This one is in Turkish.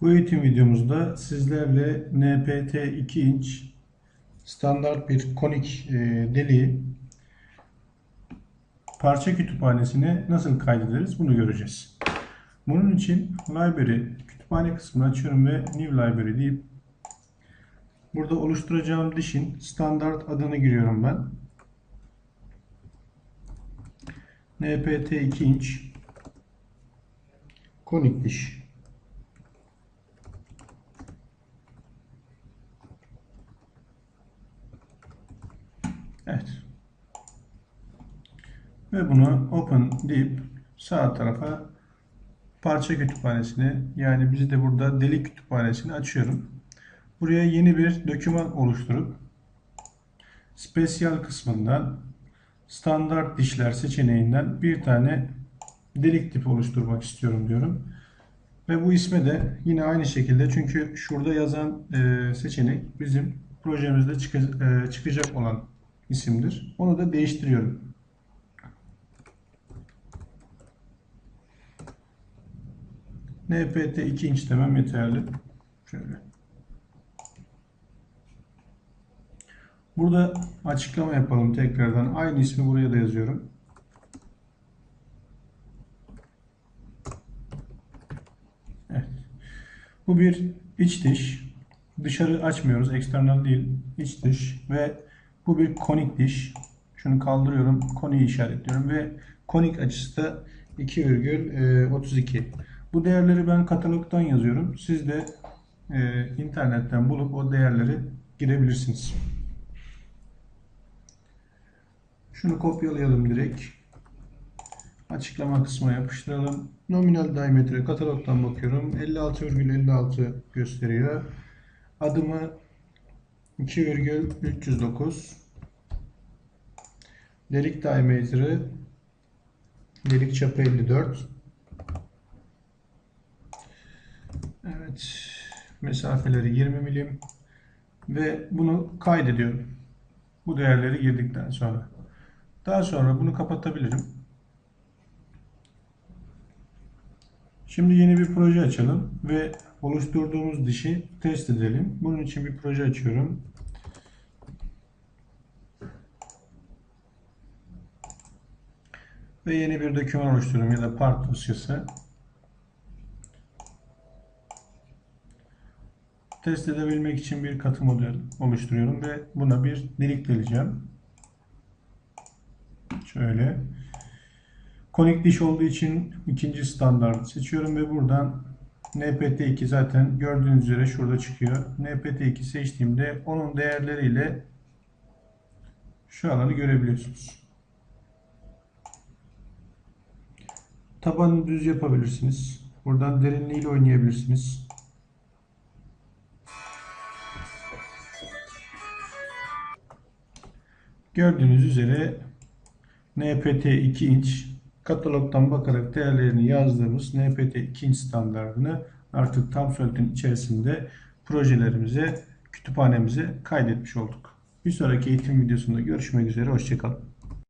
Bu eğitim videomuzda sizlerle NPT 2 inç standart bir konik e, deliği parça kütüphanesine nasıl kaydederiz bunu göreceğiz. Bunun için library kütüphane kısmını açıyorum ve new library deyip burada oluşturacağım dişin standart adını giriyorum ben. NPT 2 inç konik diş. Evet. Ve bunu open deyip sağ tarafa parça kütüphanesini yani bizi de burada delik kütüphanesini açıyorum. Buraya yeni bir doküman oluşturup spesiyal kısmından standart dişler seçeneğinden bir tane delik tipi oluşturmak istiyorum diyorum. Ve bu isme de yine aynı şekilde çünkü şurada yazan e, seçenek bizim projemizde e, çıkacak olan isimdir. Onu da değiştiriyorum. NPT 2 inç demem yeterli. Şöyle. Burada açıklama yapalım tekrardan. Aynı ismi buraya da yazıyorum. Bu bir iç diş. Dışarı açmıyoruz. Eksternal değil. İç diş. Ve bu bir konik diş. Şunu kaldırıyorum. Koniği işaretliyorum. Ve konik açısı da 2,32. Bu değerleri ben katalogdan yazıyorum. Siz de e, internetten bulup o değerleri girebilirsiniz. Şunu kopyalayalım direkt. Açıklama kısmına yapıştıralım. Nominal diametre katalogdan bakıyorum. 56,56 ,56 gösteriyor. Adımı 2,309 Delik diametre delik çapı 54 Evet mesafeleri 20 milim ve bunu kaydediyorum. Bu değerleri girdikten sonra. Daha sonra bunu kapatabilirim. Şimdi yeni bir proje açalım ve oluşturduğumuz dişi test edelim. Bunun için bir proje açıyorum. Ve yeni bir doküman oluşturuyorum ya da part dosyası. Test edebilmek için bir katı model oluşturuyorum ve buna bir delik deleceğim. Şöyle. Konik diş olduğu için ikinci standart seçiyorum ve buradan NPT2 zaten gördüğünüz üzere şurada çıkıyor. NPT2 seçtiğimde onun değerleriyle şu alanı görebiliyorsunuz. Tabanını düz yapabilirsiniz. Buradan derinliğiyle oynayabilirsiniz. Gördüğünüz üzere NPT 2 inç katalogdan bakarak değerlerini yazdığımız NPT 2 inç standartını artık tam Solid'in içerisinde projelerimize, kütüphanemize kaydetmiş olduk. Bir sonraki eğitim videosunda görüşmek üzere. Hoşçakalın.